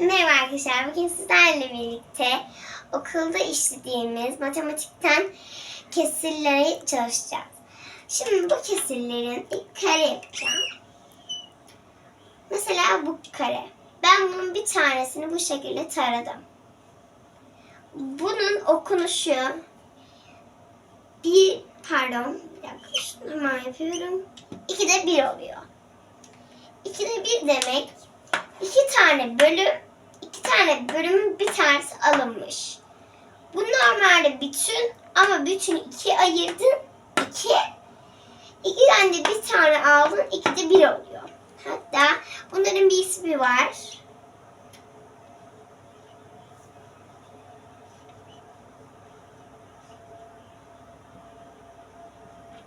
Merhaba arkadaşlar. Bugün sizlerle birlikte okulda işlediğimiz matematikten kesirleri çalışacağız. Şimdi bu kesirlerin ilk kare yapacağım. Mesela bu kare. Ben bunun bir tanesini bu şekilde taradım. Bunun okunuşu bir pardon bir dakika şunu yapıyorum. İki de bir oluyor. İki de bir demek iki tane bölüm tane bölümün bir tanesi alınmış. Bu normalde bütün ama bütün iki ayırdın. iki ikiden de bir tane aldın. iki de bir oluyor. Hatta bunların bir ismi var.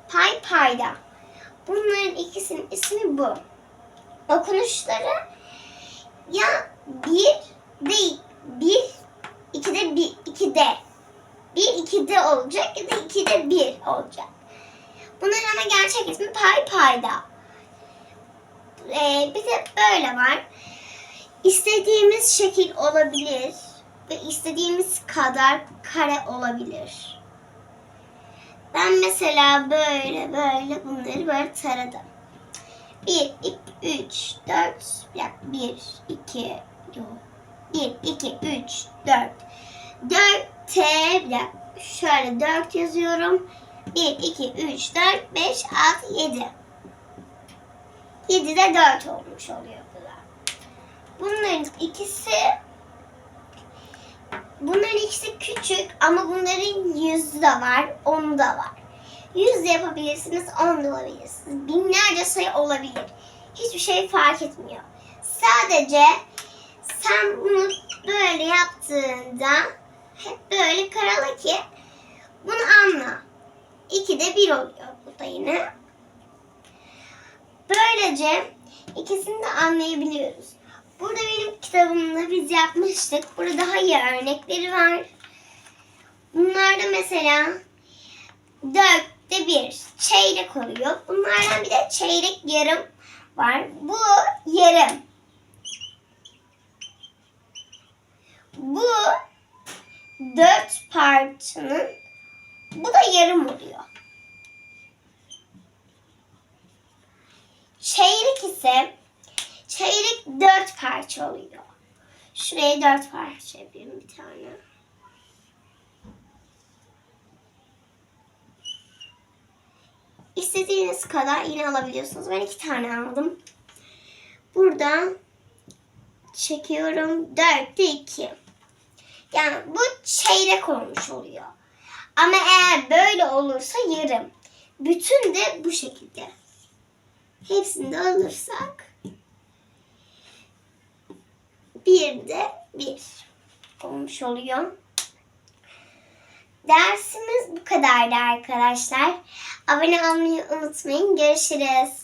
Pay payda. Bunların ikisinin ismi bu. Okunuşları ya bir değil, bir, iki de bir, iki de. Bir iki de olacak ya da iki de bir olacak. Bunların ama gerçek ismi pay payda. Ee, bir de böyle var. İstediğimiz şekil olabilir ve istediğimiz kadar kare olabilir. Ben mesela böyle böyle bunları böyle taradım. 1, 2, 3, 4, bir dakika, 1, 2, yok. 1, 2, 3, 4. 4 T, bir dakika, şöyle 4 yazıyorum. 1, 2, 3, 4, 5, 6, 7. 7 de 4 olmuş oluyor burada. Bunların ikisi Bunların ikisi küçük ama bunların yüzü de var, onu da var. Yüz de yapabilirsiniz, on da olabilirsiniz. Binlerce sayı olabilir. Hiçbir şey fark etmiyor. Sadece sen bunu böyle yaptığında hep böyle karala ki bunu anla. İki de bir oluyor bu da yine. Böylece ikisini de anlayabiliyoruz. Burada benim kitabımda biz yapmıştık. Burada daha iyi örnekleri var. Bunlarda mesela dörtte bir çeyrek oluyor. Bunlardan bir de çeyrek yarım var. Bu yarım. Bu dört parçanın bu da yarım oluyor. Çeyrek ise çeyrek dört parça oluyor. Şuraya dört parça yapayım bir tane. İstediğiniz kadar iğne alabiliyorsunuz. Ben iki tane aldım. Buradan çekiyorum. Dörtte iki. Yani bu çeyrek olmuş oluyor. Ama eğer böyle olursa yarım. Bütün de bu şekilde. Hepsini de alırsak bir de bir olmuş oluyor. Dersimiz bu kadardı arkadaşlar. Abone olmayı unutmayın. Görüşürüz.